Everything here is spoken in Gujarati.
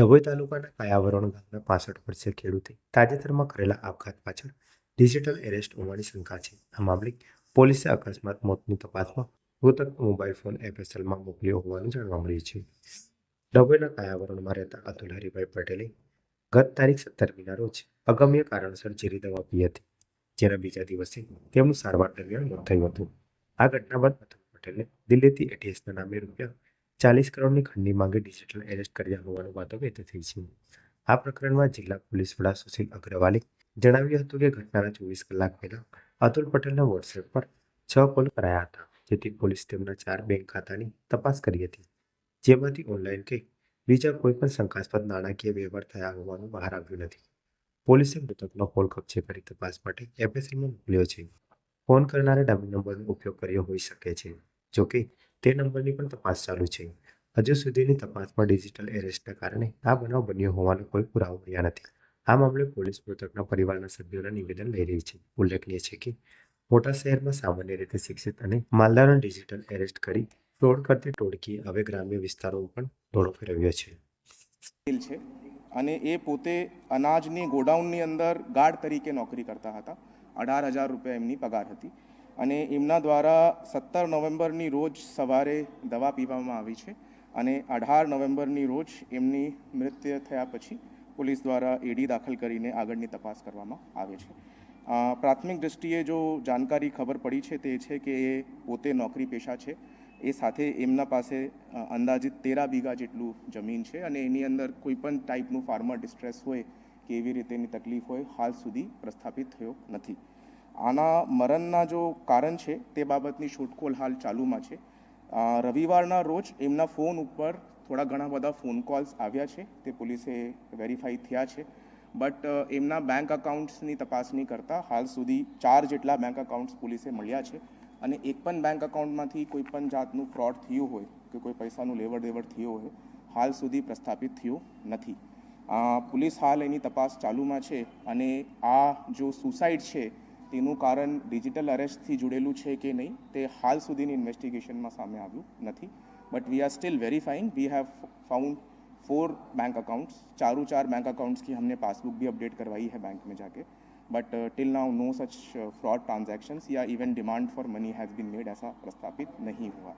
ડભોઈ તાલુકાના કાયાવરણ ગામના પાસઠ વર્ષીય ખેડૂતે તાજેતરમાં કરેલા આપઘાત પાછળ ડિજિટલ એરેસ્ટ હોવાની શંકા છે. આ મામલે પોલીસે અકસ્માત મોતની તપાસમાં મૃતક મોબાઈલ ફોન એફએસએલમાં મોકલ્યો હોવાનું જાણવા મળ્યું છે. ડભોઈના કાયાવરણમાં રહેતા અતુલ હરિભાઈ પટેલે ગત તારીખ સત્તરમીના રોજ અગમ્ય કારણસર ઝેરી દવા પી હતી, જેના બીજા દિવસે તેમનું સારવાર દરમિયાન મોત થયું હતું. આ ઘટના બાદ અતુલ પટેલે દિલ્હીથી એટીએસના નામે રૂપિયા ચાલીસ કરોડની ખંડની માંગે ડિજિટલ એરેસ્ટ કર્યા હોવાનું વાતો વ્યક્ત થઈ છે. આ પ્રકરણમાં જિલ્લા પોલીસ વડા સુશીલ અગ્રવાલે જણાવ્યું હતું કે ઘટનાના ચોવીસ કલાક પહેલા અતુલ પટેલના વોટ્સએપ પર છ કોલ કરાયા હતા, જેથી પોલીસ તેમના ચાર બેંક ખાતાની તપાસ કરી હતી. જેમાંથી ઓનલાઈન કે બીજા કોઈ પણ શંકાસ્પદ નાણાકીય વ્યવહાર થયા હોવાનું બહાર આવ્યું નથી. પોલીસે મૃતકનો કોલ કબજે કરી તપાસ માટે એફએસએલમાં મોકલ્યો છે. ફોન કરનારે ડમી નંબરનો ઉપયોગ કર્યો હોઈ શકે છે, જોકે તે નંબરની પણ તપાસ ચાલુ છે. હજુ સુધીની તપાસમાં ડિજિટલ એરેસ્ટના કારણે આ બનાવ બન્યો હોવાનો કોઈ પુરાવો મળ્યા નથી. આ મામલે પોલીસ મૃતકના પરિવારના સભ્યોના નિવેદન લઈ રહી છે. ઉલ્લેખનીય છે કે, મોટા શહેરમાં સામાન્ય રીતે શિક્ષિત અને માલદારોને ડિજિટલ એરેસ્ટ કરી ટોળ કરતી ટોળકી, હવે ગ્રામ્ય વિસ્તારોમાં પણ ધોળો ફેરવ્યો છે. અને એ પોતે અનાજની ગોડાઉનની અંદર ગાર્ડ તરીકે નોકરી કરતા હતા. અઢાર હજાર રૂપિયા એમની પગાર હતી. અને એમના દ્વારા સત્તર નવેમ્બરની રોજ સવારે દવા પીવામાં આવી છે અને અઢાર નવેમ્બરની રોજ એમની મૃત્યુ થયા પછી પોલીસ દ્વારા એડી દાખલ કરીને આગળની તપાસ કરવામાં આવે છે. પ્રાથમિક દૃષ્ટિએ જો જાણકારી ખબર પડી છે તે છે કે એ પોતે નોકરી પેશા છે. એ સાથે એમના પાસે અંદાજિત તેરા બીઘા જેટલું જમીન છે અને એની અંદર કોઈ પણ ટાઈપનું ફાર્મર ડિસ્ટ્રેસ હોય કે એવી રીતેની તકલીફ હોય, હાલ સુધી પ્રસ્થાપિત થયો નથી. આના મરણના જો કારણ છે, તે બાબતની શોધખોળ હાલ ચાલુમાં છે. રવિવારના રોજ એમના ફોન ઉપર થોડા ઘણા બધા ફોન કોલ્સ આવ્યા છે, તે પોલીસે વેરીફાઈ થયા છે. બટ એમના બેંક અકાઉન્ટ્સની તપાસણી કરતાં હાલ સુધી ચાર જેટલા બેંક અકાઉન્ટ્સ પોલીસે મળ્યા છે અને એક પણ બેંક અકાઉન્ટમાંથી કોઈ પણ જાતનું ફ્રોડ થયું હોય કે કોઈ પૈસાનું લેવડ દેવડ થયું હોય, હાલ સુધી પ્રસ્થાપિત થયું નથી. પોલીસ હાલ એની તપાસ ચાલુમાં છે અને આ જો સુસાઇડ છે તેનું કારણ ડિજિટલ અરેસ્ટથી જોડેલું છે કે નહીં તે હાલ સુધીની ઇન્વેસ્ટિગેશનમાં સામે આવ્યું નથી but we are still verifying we have found four bank accounts चारों चार बैंक अकाउंट्स की हमने पासबुक भी अपडेट करवाई है बैंक में जाके but till now no such fraud transactions या even demand for money has been made ऐसा प्रस्तापित नहीं हुआ